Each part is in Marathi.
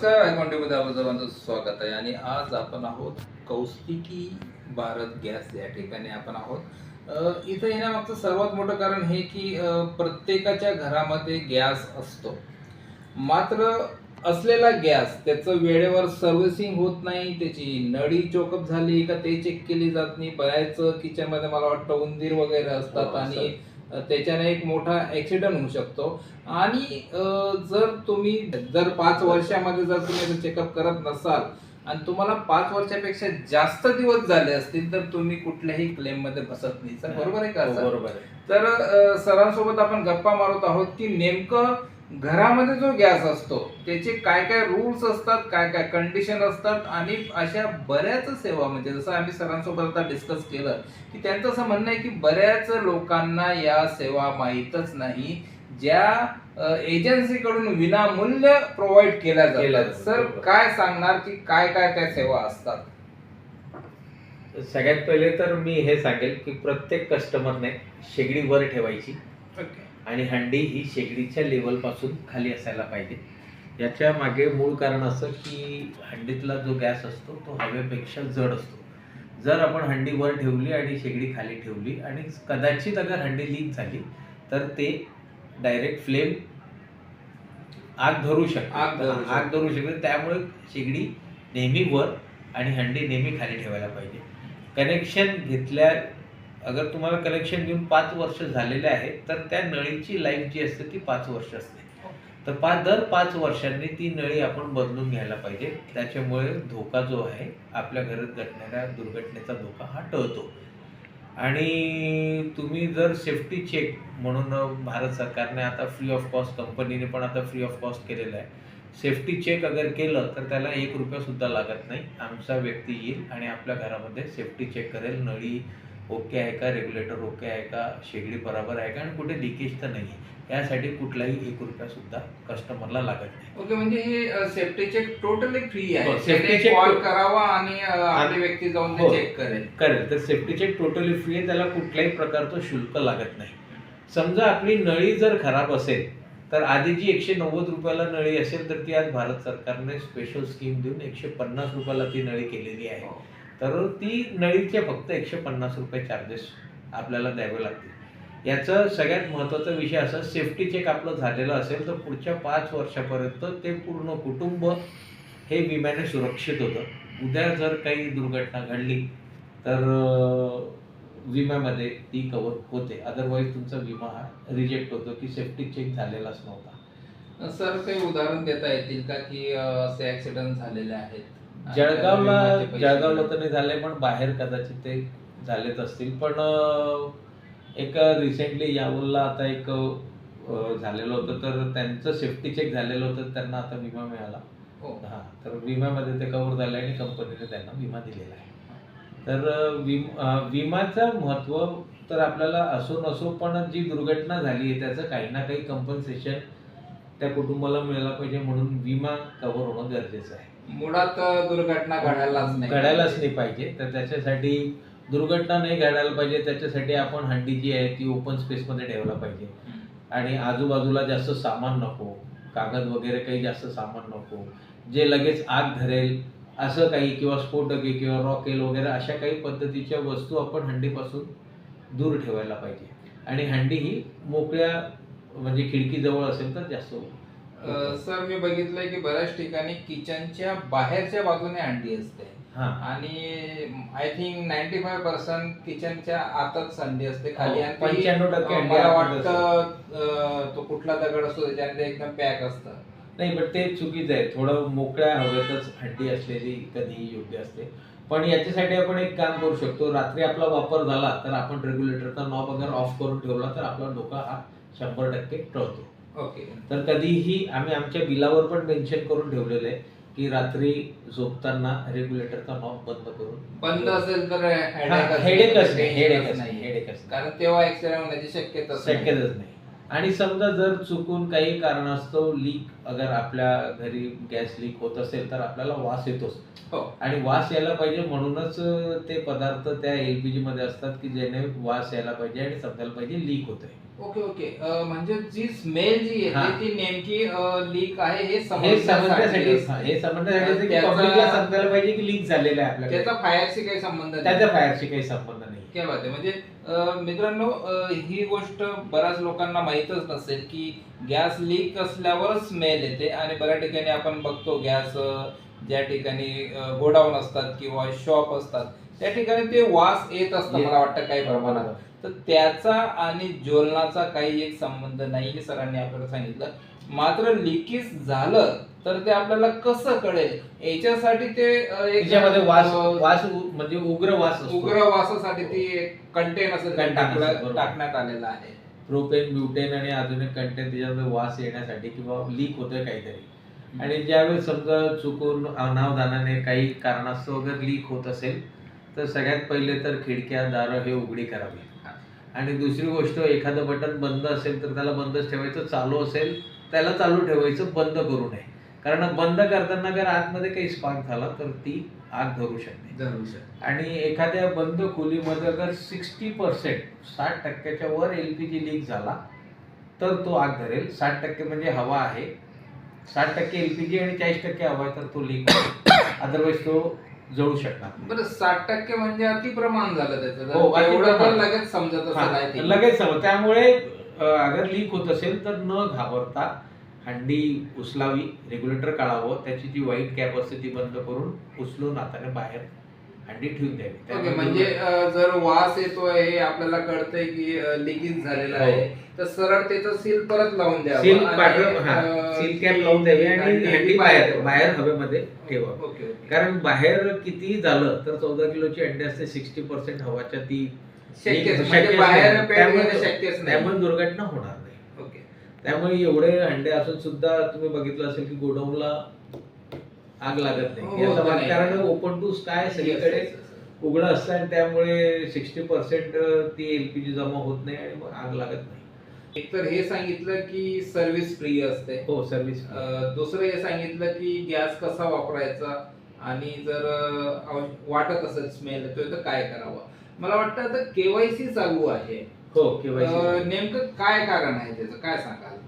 नमस्कार आयकॉन्टीमध्ये आपलं सर्वांचं स्वागत आहे. आणि आज आपण आहोत कौस्तिकी भारत गॅस या ठिकाणी आपण आहोत. इथं येण्यामागचं सर्वात मोठं कारण हे की प्रत्येकाच्या घरामध्ये गॅस असतो. मात्र असलेला गॅस त्याचं वेळेवर सर्व्हिसिंग होत नाही त्याची नळी चोकअप झाली का ते चेक केली जात नाही. बऱ्याच किचनमध्ये मला वाटतं उंदीर वगैरे असतात हो, आणि त्याच्याने एक मोठा ऍक्सिडेंट होऊ शकतो. आणि जर तुम्ही जर पाच वर्षामध्ये जर तुम्ही चेकअप करत नसाल आणि तुम्हाला पाच वर्षापेक्षा जास्त दिवस झाले असतील तर तुम्ही कुठल्याही क्लेममध्ये बसत नाही. बरोबर आहे का हो, बरोबर आहे. तर सरांसोबत आपण गप्पा मारत आहोत की नेमकं घरामध्ये जो गॅस असतो त्याचे काय काय रूल्स असतात काय काय कंडिशन असतात आणि अशा बऱ्याच सेवा म्हणजे जसं आम्ही सरांसोबत आता डिस्कस केलं की त्यांचं असं म्हणणं आहे की बऱ्याच लोकांना या सेवा माहीतच नाही ज्या एजन्सीकडून विनामूल्य प्रोव्हाइड केल्या जातात. सर. काय सांगणार की काय काय त्या सेवा असतात? सगळ्यात पहिले तर मी हे सांगेल की प्रत्येक कस्टमरने शेगडी वर ठेवायची. आणि हंडी ही शेगडीच्या लेवलपासून खाली असायला पाहिजे. याच्या मागे मूळ कारण असं की हंडीतला जो गॅस असतो तो हवेपेक्षा जड असतो. जर आपण हंडी वर ठेवली आणि शेगडी खाली ठेवली आणि कदाचित अगर हंडी लीक झाली तर ते डायरेक्ट फ्लेम आग धरू शकते. आग. आग धरू शकते. त्यामुळे शेगडी नेहमी वर आणि हंडी नेहमी खाली ठेवायला पाहिजे. कनेक्शन घेतल्या अगर तुम्हाला कनेक्शन घेऊन पाच वर्ष झालेले आहे तर त्या नळीची लाईफ जी असते ती पाच वर्ष असते. तर पाच दर पाच वर्षांनी ती नळी आपण बदलून घ्यायला पाहिजे. त्याच्यामुळे धोका जो आहे आपल्या घरात घडणाऱ्या दुर्घटनेचा धोका हा टळतो. आणि तुम्ही जर सेफ्टी चेक म्हणून भारत सरकारने आता फ्री ऑफ कॉस्ट कंपनीने पण आता फ्री ऑफ कॉस्ट केलेलं आहे. सेफ्टी चेक अगर केलं तर त्याला एक रुपया सुद्धा लागत नाही. आमचा व्यक्ती येईल आणि आपल्या घरामध्ये सेफ्टी चेक करेल. नळी ओके आहे का रेग्युलेटर ओके आहे का शेगडी बरोबर आहे का आणि कुठे लिकेज तर नाही आहे यासाठी कुठलाही एक रुपया सुद्धा कस्टमरला लागत नाही. ओके म्हणजे हे सेफ्टी चेक टोटली फ्री आहे. त्याने check कॉल करावा आणि आपली व्यक्ती जाऊन ते हो. चेक करेल. करेल. तर सेफ्टी चेक टोटली फ्री आहे त्याला कुठल्याही प्रकारचं शुल्क लागत नाही. समजा आपली नळी जर खराब असेल तर आधी जी एकशे नव्वद रुपयाला नळी असेल तर ती आज भारत सरकारने स्पेशल स्कीम देऊन एकशे पन्नास रुपयाला ती नळी केलेली आहे. हो. तर ती नळीचे फक्त एकशे पन्नास रुपये चार्जेस आपल्याला द्यावे लागतील. याचं सगळ्यात महत्त्वाचा विषय असा सेफ्टी चेक आपलं झालेलं असेल तर पुढच्या पाच वर्षापर्यंत ते पूर्ण कुटुंब हे विम्याने सुरक्षित होतं. उद्या जर काही दुर्घटना घडली तर विम्यामध्ये ती कव्हर होते. अदरवाईज तुमचा विमा हा रिजेक्ट होतो की सेफ्टी चेक झालेलाच नव्हता. सर काही उदाहरण देता येतील का की असे ॲक्सिडंट झालेले आहेत? जळगावला जळगावला तर नाही झाले पण बाहेर कदाचित ते झालेच असतील. पण एक रिसेंटली यावलला आता एक झालेलं होतं. तर त्यांचं सेफ्टी चेक झालेलं होतं. त्यांना आता विमा मिळाला. हो. हा तर विम्यामध्ये ते कव्हर झाले आणि कंपनीने त्यांना विमा दिलेला आहे. तर विम विमाचं महत्त्व तर आपल्याला असो नसो पण जी दुर्घटना झाली आहे त्याचं काही ना काही कंपन्सेशन त्या कुटुंबाला मिळायला पाहिजे म्हणून विमा कव्हर होणं गरजेचं आहे. मुळात दुर्घटना घडायलाच नाही. घडायलाच नाही पाहिजे. तर त्याच्यासाठी दुर्घटना नाही घडायला पाहिजे. त्याच्यासाठी आपण हंडी जी आहे ती ओपन स्पेसमध्ये ठेवला पाहिजे. आणि आजूबाजूला जास्त सामान नको. कागद वगैरे काही जास्त सामान नको. जे लगेच आग धरेल असं काही किंवा स्फोटके किंवा रॉकेल वगैरे अशा काही पद्धतीच्या वस्तू आपण हंडीपासून दूर ठेवायला पाहिजे. आणि हंडी ही मोकळ्या म्हणजे खिडकीजवळ असेल तर जास्त सर मी बघितलंय की बऱ्याच ठिकाणी किचनच्या बाहेरच्या बाजूने अंडी असते. आणि I think ninety five percent किचनच्या आतच अंडी असते. खाली हो, आणि ती, 95% अ, अंडी मला वाटतं तो कुठला दगड असतो त्याच्यामध्ये एकदम पॅक असतं. नाही पण ते चुकीचं आहे. थोडं मोकळ्या हवेतच हंडी असलेली कधीही योग्य असते. पण याच्यासाठी आपण एक काम करू शकतो. रात्री आपला वापर झाला तर आपण रेग्युलेटरचा नॉब अगर ऑफ करून ठेवला तर आपला डोका हा शंभर टक्के टळतो. ओके. तर कधीही आम्ही आमच्या बिलावर पण मेन्शन करून ठेवलेलं आहे की रात्री झोपताना रेग्युलेटरचा नॉब बंद करून. बंद असेल तर हेडेकच नाही हेडेकच नाही हेडेकच कारण तेव्हा ऍक्सिडेंट होण्याची शक्यता शक्यताच नाही. आणि समजा जर चुकून काही कारणास्तव लीक अगर आपल्या घरी गॅस लीक होत असेल तर आपल्याला वास येतोच. हो. आणि वास यायला पाहिजे म्हणूनच ते पदार्थ त्या एलपीजी मध्ये असतात की ज्याने वास यायला पाहिजे आणि समजायला पाहिजे लीक होत आहे ओके ओके. अं, म्हणजे जी स्मेल जी हा. येते ती नेमकी लीक आहे हे हे समजण्यासाठी. हे समजण्यासाठी त्याचा- समजायला पाहिजे की लीक झालेलं आहे आपल्याकडे. त्याचा फायरशी काही संबंध नाही. त्याच्या फायरशी काही संबंध नाही. क्या बात आहे. म्हणजे मित्रांनो ही गोष्ट बऱ्याच लोकांना माहीतच नसेल की गॅस लीक असल्यावरच स्मेल येते आणि बऱ्याच ठिकाणी आपण बघतो गॅस ज्या ठिकाणी गोडाऊन असतात किंवा शॉप असतात त्या ठिकाणी ते वास येत असतं मला वाटतं काही प्रमाणात. तर त्याचा आणि ज्वलनाचा काही एक संबंध नाही हे सरांनी आपल्याला सांगितलं. मात्र लिकेज झालं तर ते आपल्याला कसं कळेल? याच्यासाठी ते अं, एक त्याच्यामध्ये वास वास म्हणजे उग्र वास उग्र वासासाठी ती कंटेन असं. टाकण्यात आलेलं आहे. प्रोपेन ब्युटेन आणि आधुनिक कंटेंट त्याच्यामध्ये वास येण्यासाठी किंवा लीक होतोय काहीतरी. आणि ज्यावेळेस समजा चुकून अनावधानाने काही कारणास्तव जर लीक होत असेल तर सगळ्यात पहिले तर खिडक्या दारं हे उघडी करावी. आणि दुसरी गोष्ट एखादं बटन बंद असेल तर त्याला बंदच ठेवायचं चालू असेल त्याला चालू ठेवायचं बंद करू नये. कारण बंद करताना जर आतमध्ये काही स्पार्क झाला तर ती आग धरू शकते. आणि एखाद्या बंद खोलीमध्ये जर सिक्स्टी पर्सेंट साठ टक्क्याच्या वर एल पी जी लीक झाला तर तो आग धरेल. साठ टक्के म्हणजे हवा आहे. साठ टक्के एल पी जी आणि चाळीस टक्के हवा आहे तर तो लीक अदरवाईज तो जळू शकणार. बरं साठ टक्के म्हणजे अतिप्रमाण झालं त्याचं हो, तर एवढं अतिप्रमाण. पण लगेच समजत असं नाही ते. लगेच त्यामुळे अ, अगर लीक होत असेल तर न घाबरता हंडी उचलावी रेग्युलेटर काढावं त्याची जी व्हाईट कॅप असते ती बंद करून उचलून हाताने बाहेर हंडी ठेवून द्यावी. म्हणजे जर वास येतोय हे आपल्याला कळतंय की लिकेज झालेलं हो. आहे तर सरळ त्याचं सील परत लावून द्यावं. सील हा सील कॅप लावून द्यावी आणि हंडी बाहेर बाहेर. हवेमध्ये ठेवा. कारण बाहेर कितीही झालं तर चौदा किलोची अंडी असते सिक्स्टी पर्सेंट हवाच्या ती म्हणजे त्यामुळे- दुर्घटना होणार नाही. त्यामुळे एवढे अंडे असून सुद्धा तुम्ही बघितलं असेल की गोडाऊनला आग लागत नाही. हो, याचं नाही. कारण ओपन टू स्काय सगळीकडे. उघडं असतं आणि त्यामुळे सिक्स्टी पर्सेंट ती एलपीजी जमा होत नाही आणि मग आग लागत नाही. एक तर हे सांगितलं की सर्व्हिस फ्री असते. हो सर्व्हिस दुसरं हे सांगितलं की गॅस कसा वापरायचा आणि जर वाटत असेल स्मेल येतोय तर काय करावं? मला वाटतं आता केवायसी चालू आहे. हो केवायसी नेमकं काय कारण आहे त्याचं? काय सांगाल?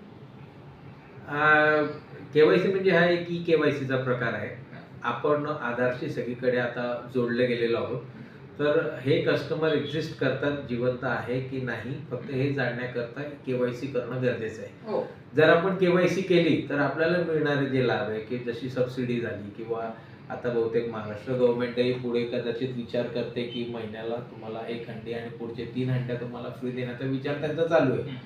केवायसी म्हणजे हा एक ई केवायसीचा प्रकार आहे. आपण आधारशी सगळीकडे आता जोडले गेलेलो आहोत. तर हे कस्टमर एक्झिस्ट करतात जिवंत आहे की नाही फक्त हे जाणण्याकरता केवायसी करणं गरजेचं आहे. हो. जर आपण केवायसी केली तर आपल्याला मिळणारे जे लाभ आहे की जशी सबसिडी झाली किंवा आता बहुतेक महाराष्ट्र गव्हर्नमेंटही पुढे कदाचित विचार करते की महिन्याला तुम्हाला एक हंडी आणि पुढचे तीन हंड्या तुम्हाला फ्री देण्याचा विचार त्यांचा चालू आहे.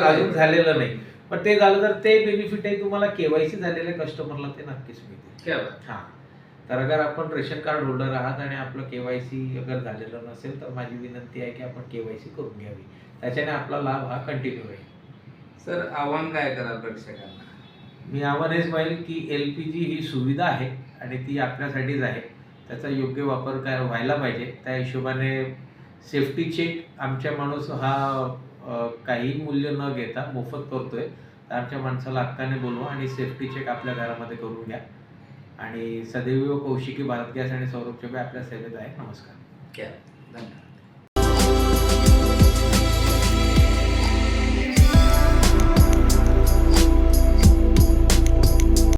अजून झालेलं नाही. पण ते झालं तर ते बेनिफिटही तुम्हाला केवायसी झालेल्या कस्टमरला ते नक्कीच मिळते. हा. तर अगर आपण रेशन कार्ड होल्डर आहात आणि आपलं केवायसी अगर झालेलं नसेल तर माझी विनंती आहे की आपण केवायसी करून घ्यावी. त्याच्याने आपला लाभ हा कंटिन्यू राहील सर आव्हान काय कराल प्रेक्षकांना? मी आव्हान हेच पाहिजे की एल पी जी ही सुविधा आहे आणि ती आपल्यासाठीच आहे. त्याचा योग्य वापर काय व्हायला पाहिजे त्या हिशोबाने सेफ्टी चेक आमच्या माणूस हा काही मूल्य न घेता मोफत करतोय. तर आमच्या माणसाला हक्काने बोलवा आणि सेफ्टी चेक आपल्या घरामध्ये करून घ्या. आणि सदैव कौशिकी भारत गॅस आणि सौरभ चोबे आपल्या सेवेत आहे नमस्कार. धन्यवाद.